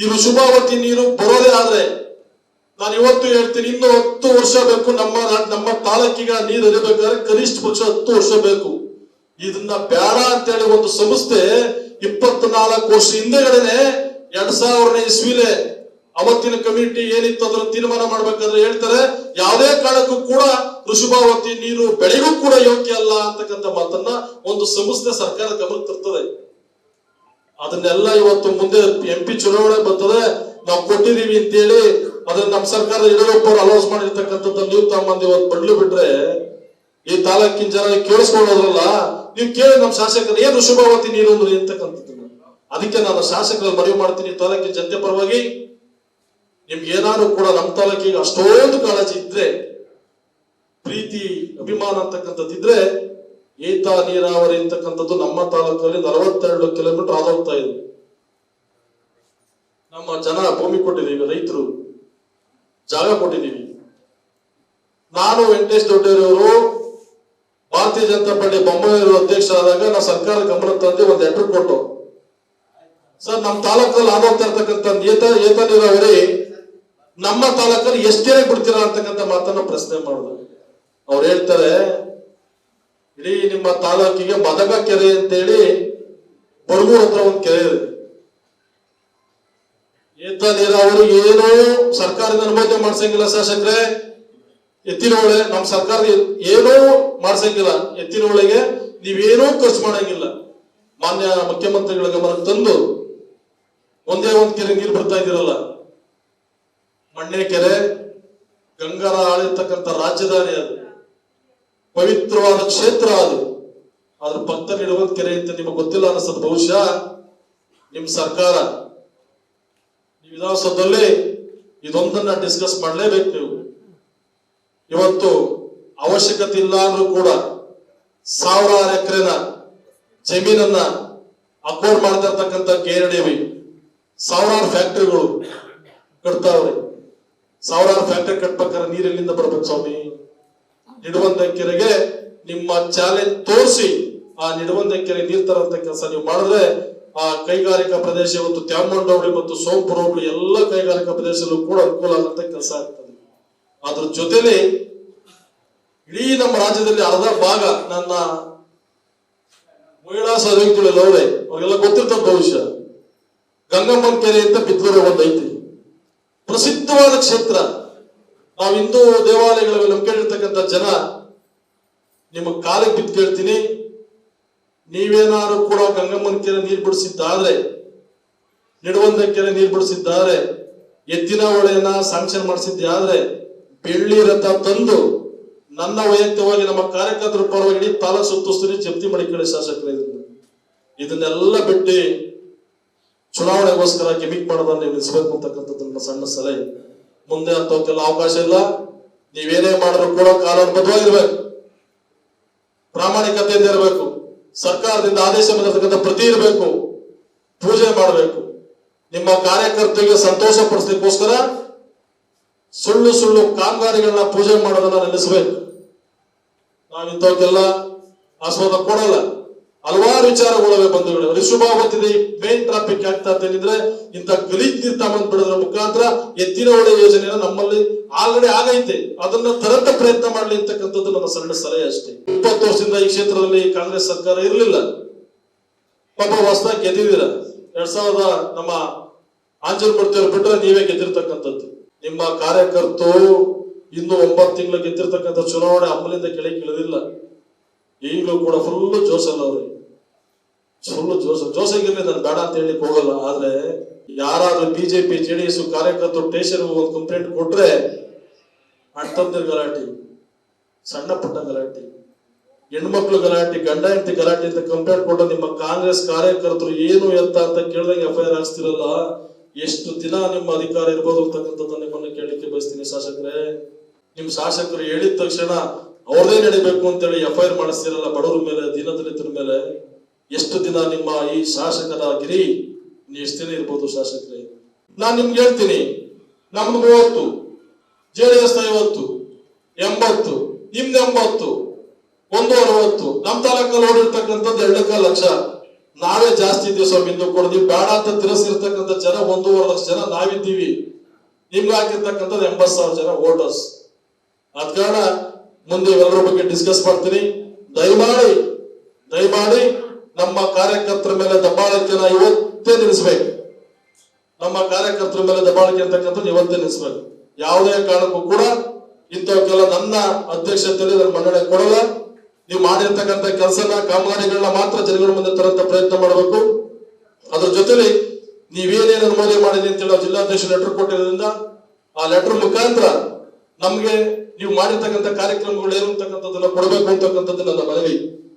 ಈ ಶುಭಾವತಿ ನೀರು ಬರೋದೇ ಆದ್ರೆ ನಾನು ಇವತ್ತು ಹೇಳ್ತೀನಿ, ಇನ್ನು ಹತ್ತು ವರ್ಷ ಬೇಕು, ನಮ್ಮ ನಮ್ಮ ತಾಲೂಕಿಗೆ ನೀರು ಹರಿಬೇಕಾದ್ರೆ ಕನಿಷ್ಠ ಪಕ್ಷ ಹತ್ತು ವರ್ಷ ಬೇಕು. ಇದನ್ನ ಬೇಡ ಅಂತೇಳಿ ಒಂದು ಸಂಸ್ಥೆ ಇಪ್ಪತ್ನಾಲ್ಕು ವರ್ಷ ಹಿಂದೆಗಡೆನೆ ಎರಡ್ ಸಾವಿರನೇ ಇಸ್ವಿಲೆ ಅವತ್ತಿನ ಕಮಿಟಿ ಏನಿತ್ತು ಅದನ್ನ ತೀರ್ಮಾನ ಮಾಡ್ಬೇಕಂದ್ರೆ ಹೇಳ್ತಾರೆ, ಯಾವುದೇ ಕಾರಣಕ್ಕೂ ಕೂಡ ಋಷಭಾವತಿ ನೀರು ಬೆಳೆಗೂ ಕೂಡ ಯೋಗ್ಯ ಅಲ್ಲ ಅಂತಕ್ಕಂಥ ಮಾತನ್ನ ಒಂದು ಸಂಸ್ಥೆ ಸರ್ಕಾರ ಗಮನ ತರ್ತದೆ. ಅದನ್ನೆಲ್ಲ ಇವತ್ತು ಮುಂದೆ ಎಂ ಪಿ ಚುನಾವಣೆ ಬರ್ತದೆ. ನಾವು ಕೊಟ್ಟಿದೀವಿ ಅಂತೇಳಿ ಅದನ್ನ ನಮ್ಮ ಸರ್ಕಾರ ಯಡಿಯೂರಪ್ಪ ಅಲೌನ್ಸ್ ಮಾಡಿರ್ತಕ್ಕಂಥದ್ದು ನೀವು ತಮ್ಮಂದು ಇವತ್ತು ಬಡ್ಲು ಬಿಟ್ರೆ ಈ ತಾಲೂಕಿನ ಜನ ಕೇಳಿಸ್ಕೊಳ್ಳೋದ್ರಲ್ಲ, ನೀವು ಕೇಳಿ ನಮ್ಮ ಶಾಸಕರು ಏನು ಶುಭವತಿ ನೀನು? ಅಂದ್ರೆ ಅಂತಕ್ಕಂಥದ್ದು ಅದಕ್ಕೆ ನಾನು ಶಾಸಕರಲ್ಲಿ ಮನವಿ ಮಾಡ್ತೀನಿ, ತಾಲೂಕಿನ ಜನತೆ ಪರವಾಗಿ. ನಿಮ್ಗೆ ಏನಾದ್ರು ಕೂಡ ನಮ್ಮ ತಾಲೂಕಿಗೆ ಅಷ್ಟೊಂದು ಕಾಳಜಿ ಇದ್ರೆ, ಪ್ರೀತಿ, ಅಭಿಮಾನ ಅಂತಕ್ಕಂಥದ್ದು ಇದ್ರೆ ಏತ ನೀರಾವರಿ ಅಂತಕ್ಕಂಥದ್ದು ನಮ್ಮ ತಾಲೂಕಲ್ಲಿ ನಲವತ್ತೆರಡು ಕಿಲೋಮೀಟರ್ ಆದೋಗ್ತಾ ಇದೆ. ನಮ್ಮ ಜನ ಭೂಮಿ ಕೊಟ್ಟಿದ್ದೀವಿ, ರೈತರು. ಜಾಗ ಕೊಟ್ಟಿದ್ದೀವಿ. ನಾನು ವೆಂಕಟೇಶ್ ದೊಡ್ಡೇರಿಯವರು, ಭಾರತೀಯ ಜನತಾ ಪಾರ್ಟಿ ಬೊಮ್ಮಾಯಿಯವರು ಅಧ್ಯಕ್ಷರಾದಾಗ ನಾವು ಸರ್ಕಾರ ಗಮನ ತಂದು ಒಂದು ಲೆಟರ್ ಕೊಟ್ಟು. ಸರ್ ನಮ್ಮ ತಾಲೂಕಲ್ಲಿ ಆದೋಗ್ತಾ ಇರ್ತಕ್ಕಂಥ ಏತ ಏತ ನೀರಾವರಿ ನಮ್ಮ ತಾಲೂಕಲ್ಲಿ ಎಷ್ಟು ಕೊಡ್ತೀರಾ ಅಂತಕ್ಕಂಥ ಮಾತನ್ನ ಪ್ರಶ್ನೆ ಮಾಡಿದ್ರು ಅವ್ರು ಹೇಳ್ತಾರೆ ಇಡೀ ನಿಮ್ಮ ತಾಲೂಕಿಗೆ ಮದಗ ಕೆರೆ ಅಂತೇಳಿ ಬರಗೂರ್ ಹತ್ರ ಒಂದು ಕೆರೆ ಇದೆ. ಏತ ನೀರಾವರಿ ಏನೂ ಸರ್ಕಾರದಿಂದ ಅನುಮೋದನೆ ಮಾಡ್ಸಂಗಿಲ್ಲ ಶಾಸಕರೇ. ಎತ್ತಿನ ಹೊಳೆ ನಮ್ಮ ಸರ್ಕಾರ ಏನೂ ಮಾಡ್ಸಂಗಿಲ್ಲ. ಎತ್ತಿನ ಹೊಳೆಗೆ ನೀವೇನೂ ಖರ್ಚು ಮಾಡಂಗಿಲ್ಲ. ಮಾನ್ಯ ಮುಖ್ಯಮಂತ್ರಿಗಳ ಗಮನಕ್ಕೆ ತಂದು ಒಂದೇ ಒಂದ್ ಕೆರೆ ನೀರು ಬರ್ತಾ ಇದ್ದೀರಲ್ಲ ಮಣ್ಣೆ ಕೆರೆ, ಗಂಗಾರ ಆಳಿರ್ತಕ್ಕಂಥ ರಾಜಧಾನಿ ಅದು. ಪವಿತ್ರವಾದ ಕ್ಷೇತ್ರ ಅದು. ಅದ್ರ ಭಕ್ತ ಇಡುವಂತ ಕೆರೆ ಅಂತ ನಿಮಗೆ ಗೊತ್ತಿಲ್ಲ ಅನ್ನಿಸ್ತದ ಬಹುಶಃ ನಿಮ್ ಸರ್ಕಾರ ವಿಧಾನಸೌಧದಲ್ಲಿ ಇದೊಂದನ್ನ ಡಿಸ್ಕಸ್ ಮಾಡಲೇಬೇಕು ನೀವು. ಇವತ್ತು ಅವಶ್ಯಕತೆ ಇಲ್ಲ ಅಂದ್ರೂ ಕೂಡ ಸಾವಿರಾರು ಎಕರೆನ ಜಮೀನನ್ನ ಅಕ್ವೈರ್ ಮಾಡ್ತಾ ಇರ್ತಕ್ಕಂಥ ಕೇರಡಿವಿ ಸಾವಿರಾರು ಫ್ಯಾಕ್ಟರಿಗಳು ಕಟ್ತಾವ್ರಿ ಸಾವಿರಾರು ಫ್ಯಾಕ್ಟರಿ ಕಟ್ಬೇಕಾದ್ರೆ ನೀರೆಲ್ಲಿಂದ ಬರ್ಬೇಕು ಸ್ವಾಮಿ? ನಿಡುವಂತ ಕೆರೆಗೆ ನಿಮ್ಮ ಚಾಲೆಂಜ್ ತೋರಿಸಿ, ಆ ನಿಡುವಂತ ಕೆರೆ ನೀರ್ ತರಂತ ಕೆಲಸ ನೀವು ಮಾಡಿದ್ರೆ, ಆ ಕೈಗಾರಿಕಾ ಪ್ರದೇಶ ಇವತ್ತು ತ್ಯಾಮಂಡ ಹೋಬಳಿ ಮತ್ತು ಸೋಂಪುರ ಹೋಬಳಿ ಎಲ್ಲ ಕೈಗಾರಿಕಾ ಪ್ರದೇಶದಲ್ಲೂ ಕೂಡ ಅನುಕೂಲ ಆಗುವಂತ ಕೆಲಸ ಆಗ್ತದೆ. ಅದ್ರ ಜೊತೆಲಿ ಇಡೀ ನಮ್ಮ ರಾಜ್ಯದಲ್ಲಿ ಅರ್ಧ ಭಾಗ ನನ್ನ ಮಹಿಳಾ ಸಹೋದ್ಯೋಗಿಗಳು ಅವರೇ ಅವ್ರಿಗೆಲ್ಲ ಗೊತ್ತಿರ್ತದ ಭವಿಷ್ಯ. ಗಂಗಮ್ಮನ ಕೆರೆ ಅಂತ ಬಿದ್ದೂರು ಒಂದೈತಿ. ಪ್ರಸಿದ್ಧವಾದ ಕ್ಷೇತ್ರ. ನಾವು ಹಿಂದೂ ದೇವಾಲಯಗಳ ಮೇಲೆ ಜನ, ನಿಮ್ಮ ಕಾಲಿಗೆ ಬಿದ್ದು ಕೇಳ್ತೀನಿ. ನೀವೇನಾದ್ರು ಕೂಡ ಗಂಗಮ್ಮನ ಕೆರೆ ನೀರು ಬಿಡಿಸಿದ್ದಾದ್ರೆ ನಿಡುವಂದ ಕೆರೆ ನೀರು ಬಿಡಿಸಿದ್ದಾರೆ ಎತ್ತಿನ ಹೊಳೆಯನ್ನ ಸ್ಯಾಂಕ್ಷನ್ ಮಾಡಿಸಿದ್ದಾದ್ರೆ ಬೆಳ್ಳಿ ರಥ ತಂದು ನನ್ನ ವೈಯಕ್ತಿಕವಾಗಿ ನಮ್ಮ ಕಾರ್ಯಕರ್ತರ ಪರವಾಗಿ ಇಡೀ ತಾಲೂಕು ಸುತ್ತುಸ್ತೀನಿ ಜಪ್ತಿ ಮಾಡಿ ಕೇಳಿ ಶಾಸಕರು ಇದನ್ನ. ಇದನ್ನೆಲ್ಲ ಬಿಟ್ಟು ಚುನಾವಣೆಗೋಸ್ಕರ ಕೆಮಿಕ್ ಮಾಡೋದನ್ನ ನಿಲ್ಲಿಸಬೇಕು ಅಂತಕ್ಕಂಥದ್ದು ನನ್ನ ಸಣ್ಣ ಸಲಹೆ. ಮುಂದೆ ಅಂತವಕ್ಕೆಲ್ಲ ಅವಕಾಶ ಇಲ್ಲ. ನೀವೇನೇ ಮಾಡಿದ್ರು ಕೂಡ ಕಾನೂನುಬದ್ಧವಾಗಿರ್ಬೇಕು. ಪ್ರಾಮಾಣಿಕತೆಯಿಂದ ಇರಬೇಕು. ಸರ್ಕಾರದಿಂದ ಆದೇಶ ಬಂದಿರತಕ್ಕಂಥ ಪ್ರತಿ ಇರಬೇಕು. ಪೂಜೆ ಮಾಡಬೇಕು. ನಿಮ್ಮ ಕಾರ್ಯಕರ್ತರಿಗೆ ಸಂತೋಷ ಪಡಿಸ್ಲಿಕ್ಕೋಸ್ಕರ ಸುಳ್ಳು ಸುಳ್ಳು ಕಾಮಗಾರಿಗಳನ್ನ ಪೂಜೆ ಮಾಡೋದನ್ನ ನಿಲ್ಲಿಸಬೇಕು. ನಾವು ಇಂಥವಕ್ಕೆಲ್ಲ ಆಸ್ವಾದ ಕೊಡಲ್ಲ. ಹಲವಾರು ವಿಚಾರಗಳಿವೆ ಬಂಧುಗಳು. ಹೊತ್ತಿದೆ. ಮೇನ್ ಟ್ರಾಫಿಕ್ ಆಗ್ತಾ ಅಂತ ಹೇಳಿದ್ರೆ ಇಂಥ ಗಲೀಜ್ ನೀರ್ ಮುಖಾಂತರ ಎತ್ತಿನ ಒಳ್ಳೆ ಯೋಜನೆ ನಮ್ಮಲ್ಲಿ ಆಲ್ರೆಡಿ ಆಗೈತೆ. ಅದನ್ನ ತರಂತ ಪ್ರಯತ್ನ ಮಾಡಲಿ ಅಂತಕ್ಕಂಥದ್ದು ನನ್ನ ಸರಳ ಸಲಹೆ ಅಷ್ಟೇ. ಇಪ್ಪತ್ತು ವರ್ಷದಿಂದ ಈ ಕ್ಷೇತ್ರದಲ್ಲಿ ಕಾಂಗ್ರೆಸ್ ಸರ್ಕಾರ ಇರಲಿಲ್ಲ. ಪಾಪ ಹೊಸದಾಗಿ ಗೆದ್ದಿದ್ದೀರ. ಎರಡ್ ಸಾವಿರದ ನಮ್ಮ ಆಂಜಲ್ ಮೂರ್ತಿಯವರು ಬಿಟ್ರೆ ನೀವೇ ಗೆದ್ದಿರ್ತಕ್ಕಂಥದ್ದು. ನಿಮ್ಮ ಕಾರ್ಯಕರ್ತರು ಇನ್ನು ಒಂಬತ್ತು ತಿಂಗಳು ಗೆದ್ದಿರ್ತಕ್ಕಂಥ ಚುನಾವಣೆ ಅಮ್ಮಲಿಂದ ಕೆಳಗೆ ಇಳಿದಿಲ್ಲ. ಈಗಲೂ ಕೂಡ ಫುಲ್ ಜೋಸಲ್ಲ ಅವ್ರಿಗೆ ಫುಲ್ ಜೋಸ ಜೋಸಗಿರ್ಲಿ ನಾನು ಬೇಡ ಅಂತ ಹೇಳಿ ಹೋಗಲ್ಲ, ಆದ್ರೆ ಯಾರಾದ್ರೂ ಬಿಜೆಪಿ ಜೆಡಿಎಸ್ ಕಾರ್ಯಕರ್ತರು ಸ್ಟೇಷನ್ ಒಂದು ಕಂಪ್ಲೇಂಟ್ ಕೊಟ್ರೆ ಅಣ್ಣತಮ್ಮದಿರ ಗಲಾಟೆ, ಸಣ್ಣ ಪುಟ್ಟ ಗಲಾಟೆ, ಹೆಣ್ಮಕ್ಳು ಗಲಾಟೆ, ಗಂಡ, ಹೆಂಡತಿ ಗಲಾಟೆ ಅಂತ ಕಂಪ್ಲೇಂಟ್ ಕೊಟ್ಟು ನಿಮ್ಮ ಕಾಂಗ್ರೆಸ್ ಕಾರ್ಯಕರ್ತರು ಏನು ಎತ್ತ ಅಂತ ಕೇಳಿದಂಗೆ ಎಫ್ ಐ ಆರ್ ಹಾಕ್ಸ್ತಿರಲ್ಲ ಎಷ್ಟು ದಿನ ನಿಮ್ಮ ಅಧಿಕಾರ ಇರ್ಬೋದು ಅಂತಕ್ಕಂಥದ್ದು ನಿಮ್ಮನ್ನು ಕೇಳಲಿಕ್ಕೆ ಬಯಸ್ತೀನಿ ಶಾಸಕರೇ. ನಿಮ್ ಶಾಸಕರು ಹೇಳಿದ ತಕ್ಷಣ ಅವ್ರದೇ ನಡಿಬೇಕು ಅಂತೇಳಿ ಎಫ್ ಐ ಆರ್ ಮಾಡಿಸ್ತಿರಲ್ಲ ಬಡವರ ಮೇಲೆ, ದೀನದಲಿತರ ಮೇಲೆ. ಎಷ್ಟು ದಿನ ನಿಮ್ಮ ಈ ಶಾಸಕರಾಗಿರಿ? ಎಷ್ಟು ದಿನ ಇರ್ಬೋದು ಶಾಸಕರೇ? ನಾನು ನಿಮ್ಗೆ ಹೇಳ್ತೀನಿ ನಮ್ದು ಮೂವತ್ತು ಜೆ ಡಿ ಎಸ್ ಐವತ್ತು, ಎಂಬತ್ತು, ನಿಮ್ದು ಎಂಬತ್ತು, ಒಂದು ಅರವತ್ತು ನಮ್ಮ ತಾಲೂಕಲ್ಲಿ ಓಡಿರ್ತಕ್ಕಂಥದ್ದು ಎರಡು ಕಾಲು ಲಕ್ಷ. ನಾವೇ ಜಾಸ್ತಿ ಇದ್ದೀವಿ ಸ್ವಾಮಿ ಹಿಂದೂ ಕೊಡ್ತೀವಿ ಬೇಡ ಅಂತ ತಿರಸಿರ್ತಕ್ಕಂಥ ಜನ, ಒಂದೂವರೆ ಲಕ್ಷ ಜನ ನಾವಿದ್ದೀವಿ. ನಿಮ್ಗೆ ಹಾಕಿರ್ತಕ್ಕಂಥದ್ದು ಎಂಬತ್ತು ಸಾವಿರ ಜನ ವೋಟರ್ಸ್ ಅದ ಕಾರಣ ಮುಂದೆ ಎಲ್ಲರ ಬಗ್ಗೆ ಡಿಸ್ಕಸ್ ಮಾಡ್ತೀನಿ. ದಯಮಾಡಿ ದಯಮಾಡಿ ಕಾರ್ಯಕರ್ತರ ಮೇಲೆ ದಬ್ಬಾಳಿಕೆನ ಇವತ್ತೇ ನಿಲ್ಲಿಸ್ಬೇಕು. ನಮ್ಮ ಕಾರ್ಯಕರ್ತರ ಮೇಲೆ ದಬ್ಬಾಳಿಕೆ ಅಂತಕ್ಕಂಥದ್ದು ಇವತ್ತೇ ನಿಲ್ಲಿಸ್ಬೇಕು. ಯಾವುದೇ ಕಾರಣಕ್ಕೂ ಕೂಡ ಇಂಥವಕ್ಕೆಲ್ಲ ನನ್ನ ಅಧ್ಯಕ್ಷತೆಯಲ್ಲಿ ನಾನು ಮನ್ನಣೆ ಕೊಡಲ್ಲ. ನೀವು ಮಾಡಿರ್ತಕ್ಕಂಥ ಕೆಲಸನ ಕಾಮಗಾರಿಗಳನ್ನ ಮಾತ್ರ ಜನಗಳ ಮುಂದೆ ತರಂತ ಪ್ರಯತ್ನ ಮಾಡಬೇಕು. ಅದ್ರ ಜೊತೆಲಿ ನೀವೇನೇನು ಅನುಮೋದನೆ ಮಾಡಿದೆ ಅಂತೇಳಿ ಜಿಲ್ಲಾಧ್ಯಕ್ಷ ಲೆಟರ್ ಕೊಟ್ಟಿರೋದ್ರಿಂದ ಆ ಲೆಟರ್ ಮುಖಾಂತರ ನಮ್ಗೆ ನೀವು ಮಾಡಿರ್ತಕ್ಕಂಥ ಕಾರ್ಯಕ್ರಮಗಳು ಏನು ಅಂತಕ್ಕಂಥದ್ದನ್ನ ಕೊಡಬೇಕು ಅಂತಕ್ಕಂಥದ್ದು ನನ್ನ ಮನವಿ.